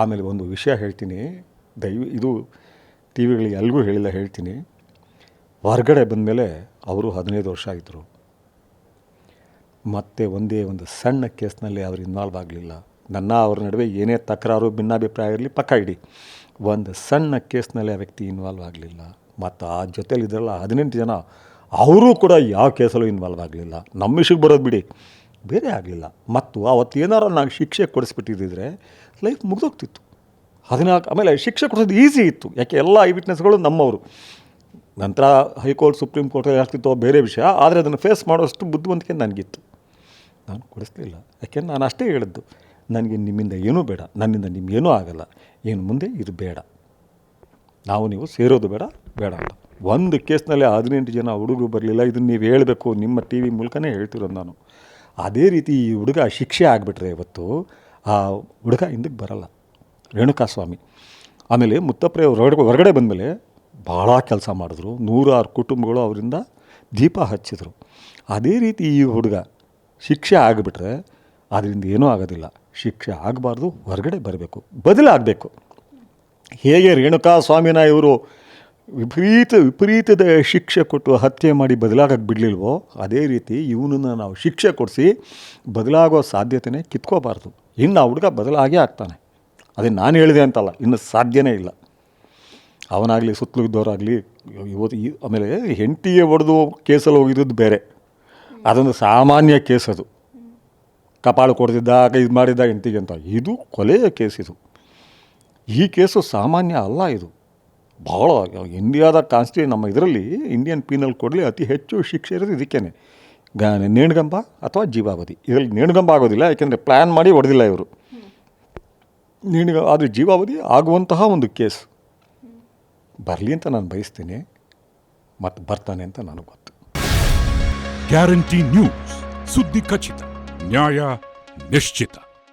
ಆಮೇಲೆ ಒಂದು ವಿಷಯ ಹೇಳ್ತೀನಿ. ದಯವಿ ಇದು ಟಿ ವಿಗಳಿಗೆ ಎಲ್ಗೂ ಹೇಳಿಲ್ಲ, ಹೇಳ್ತೀನಿ. ಹೊರಗಡೆ ಬಂದಮೇಲೆ ಅವರು ಹದಿನೈದು ವರ್ಷ ಆಯಿತು ಮತ್ತೆ ಒಂದೇ ಒಂದು ಸಣ್ಣ ಕೇಸ್ನಲ್ಲಿ ಅವರು ಇನ್ವಾಲ್ವ್ ಆಗಲಿಲ್ಲ. ನನ್ನ, ಅವ್ರ ನಡುವೆ ಏನೇ ತಕರಾರು, ಭಿನ್ನಾಭಿಪ್ರಾಯ ಇರಲಿ, ಪಕ್ಕ ಇಡಿ. ಒಂದು ಸಣ್ಣ ಕೇಸ್ನಲ್ಲಿ ಆ ವ್ಯಕ್ತಿ ಇನ್ವಾಲ್ವ್ ಆಗಲಿಲ್ಲ. ಮತ್ತು ಆ ಜೊತೆಲಿದ್ರಲ್ಲ ಹದಿನೆಂಟು ಜನ, ಅವರೂ ಕೂಡ ಯಾವ ಕೇಸಲ್ಲೂ ಇನ್ವಾಲ್ವ್ ಆಗಲಿಲ್ಲ. ನಮ್ಮ ವಿಷಯಕ್ಕೆ ಬರೋದು ಬಿಡಿ. ಬೇರೆ ಆಗಲಿಲ್ಲ. ಮತ್ತು ಅವತ್ತು ಏನಾರು ನಾನು ಶಿಕ್ಷೆ ಕೊಡಿಸ್ಬಿಟ್ಟಿದ್ದಿದ್ರೆ ಲೈಫ್ ಮುಗಿದೋಗ್ತಿತ್ತು. ಹದಿನಾಲ್ಕು, ಆಮೇಲೆ ಶಿಕ್ಷೆ ಕೊಡೋದು ಈಸಿ ಇತ್ತು. ಯಾಕೆ ಎಲ್ಲ ಐ ವಿಟ್ನೆಸ್ಗಳು ನಮ್ಮವರು. ನಂತರ ಹೈಕೋರ್ಟ್, ಸುಪ್ರೀಂ ಕೋರ್ಟ್ ಆಗ್ತಿತ್ತು ಬೇರೆ ವಿಷಯ. ಆದರೆ ಅದನ್ನು ಫೇಸ್ ಮಾಡೋಷ್ಟು ಬುದ್ಧಿವಂತಿಕೆ ನನಗಿತ್ತು. ನಾನು ಕೊಡಿಸ್ಲಿಲ್ಲ. ಯಾಕೆಂದ್ರೆ ನಾನು ಅಷ್ಟೇ ಹೇಳಿದ್ದು, ನನಗೆ ನಿಮ್ಮಿಂದ ಏನೂ ಬೇಡ. ನನ್ನಿಂದ ನಿಮ್ಗೇನೂ ಆಗಲ್ಲ. ಏನು ಮುಂದೆ ಇದು ಬೇಡ. ನಾವು ನೀವು ಸೇರೋದು ಬೇಡ ಬೇಡ ಅಂತ. ಒಂದು ಕೇಸ್ನಲ್ಲಿ ಹದಿನೆಂಟು ಜನ ಹುಡುಗರು ಬರಲಿಲ್ಲ. ಇದನ್ನು ನೀವು ಹೇಳಬೇಕು. ನಿಮ್ಮ ಟಿ ವಿ ಮೂಲಕನೇ ಹೇಳ್ತಿರೋದು ನಾನು. ಅದೇ ರೀತಿ ಈ ಹುಡುಗ ಶಿಕ್ಷೆ ಆಗಿಬಿಟ್ರೆ ಇವತ್ತು ಆ ಹುಡುಗ ಹಿಂದಕ್ಕೆ ಬರಲ್ಲ. ರೇಣುಕಾಸ್ವಾಮಿ. ಆಮೇಲೆ ಮುತ್ತಪ್ರೆ ಅವ್ರು ಹೊರಗಡೆ ಹೊರಗಡೆ ಬಂದಮೇಲೆ ಭಾಳ ಕೆಲಸ ಮಾಡಿದ್ರು. ನೂರಾರು ಕುಟುಂಬಗಳು ಅವರಿಂದ ದೀಪ ಹಚ್ಚಿದ್ರು. ಅದೇ ರೀತಿ ಈ ಹುಡುಗ ಶಿಕ್ಷೆ ಆಗಿಬಿಟ್ರೆ ಅದರಿಂದ ಏನೂ ಆಗೋದಿಲ್ಲ. ಶಿಕ್ಷೆ ಆಗಬಾರ್ದು, ಹೊರಗಡೆ ಬರಬೇಕು. ಬದಲಾಗಬೇಕು. ಹೇಗೆ ರೇಣುಕಾ ಸ್ವಾಮಿನ ಇವರು ವಿಪರೀತ, ವಿಪರೀತದ ಶಿಕ್ಷೆ ಕೊಟ್ಟು ಹತ್ಯೆ ಮಾಡಿ ಬದಲಾಗಕ್ಕೆ ಬಿಡಲಿಲ್ವೋ, ಅದೇ ರೀತಿ ಇವನನ್ನು ನಾವು ಶಿಕ್ಷೆ ಕೊಡಿಸಿ ಬದಲಾಗೋ ಸಾಧ್ಯತೆನೇ ಕಿತ್ಕೋಬಾರ್ದು. ಇನ್ನು ಆ ಹುಡುಗ ಬದಲಾಗೇ ಆಗ್ತಾನೆ. ಅದೇ ನಾನು ಹೇಳಿದೆ ಅಂತಲ್ಲ, ಇನ್ನು ಸಾಧ್ಯನೇ ಇಲ್ಲ. ಅವನಾಗಲಿ, ಸುತ್ತಲೂ ಇದ್ದವರಾಗಲಿ, ಇವತ್ತು ಆಮೇಲೆ ಹೆಂಡತಿಗೆ ಹೊಡೆದು ಕೇಸಲ್ಲಿ ಹೋಗಿದ್ದು ಬೇರೆ. ಅದೊಂದು ಸಾಮಾನ್ಯ ಕೇಸ್ ಅದು. ಕಪಾಳು ಕೊಡ್ತಿದ್ದ ಇದು ಮಾಡಿದ್ದ ಹೆಂಡತಿಗೆ ಅಂತ. ಇದು ಕೊಲೆಯ ಕೇಸ್ ಇದು. ಈ ಕೇಸು ಸಾಮಾನ್ಯ ಅಲ್ಲ ಇದು. ಭಾಳ ಇಂಡಿಯಾದ ಕಾನ್ಸ್ಟಿ ನಮ್ಮ ಇದರಲ್ಲಿ ಇಂಡಿಯನ್ ಪೀನಲ್ ಕೊಡಲಿ ಅತಿ ಹೆಚ್ಚು ಶಿಕ್ಷೆ ಇರೋದು ಇದಕ್ಕೇನೆ. ಗ, ನೇಣುಗಂಬ ಅಥವಾ ಜೀವಾವಧಿ. ಇದರಲ್ಲಿ ನೇಣುಗಂಬ ಆಗೋದಿಲ್ಲ, ಯಾಕೆಂದರೆ ಪ್ಲ್ಯಾನ್ ಮಾಡಿ ಹೊಡೆದಿಲ್ಲ ಇವರು. ನೇಣುಗ, ಆದರೆ ಜೀವಾವಧಿ ಆಗುವಂತಹ ಒಂದು ಕೇಸ್. ಬರಲಿ ಅಂತ ನಾನು ಬಯಸ್ತೀನಿ ಮತ್ತು ಬರ್ತಾನೆ ಅಂತ ನನಗೆ ಗೊತ್ತು. ಗ್ಯಾರಂಟಿ ನ್ಯೂಸ್ ಸುದ್ದಿ ಖಚಿತ, ನ್ಯಾಯ ನಿಶ್ಚಿತ.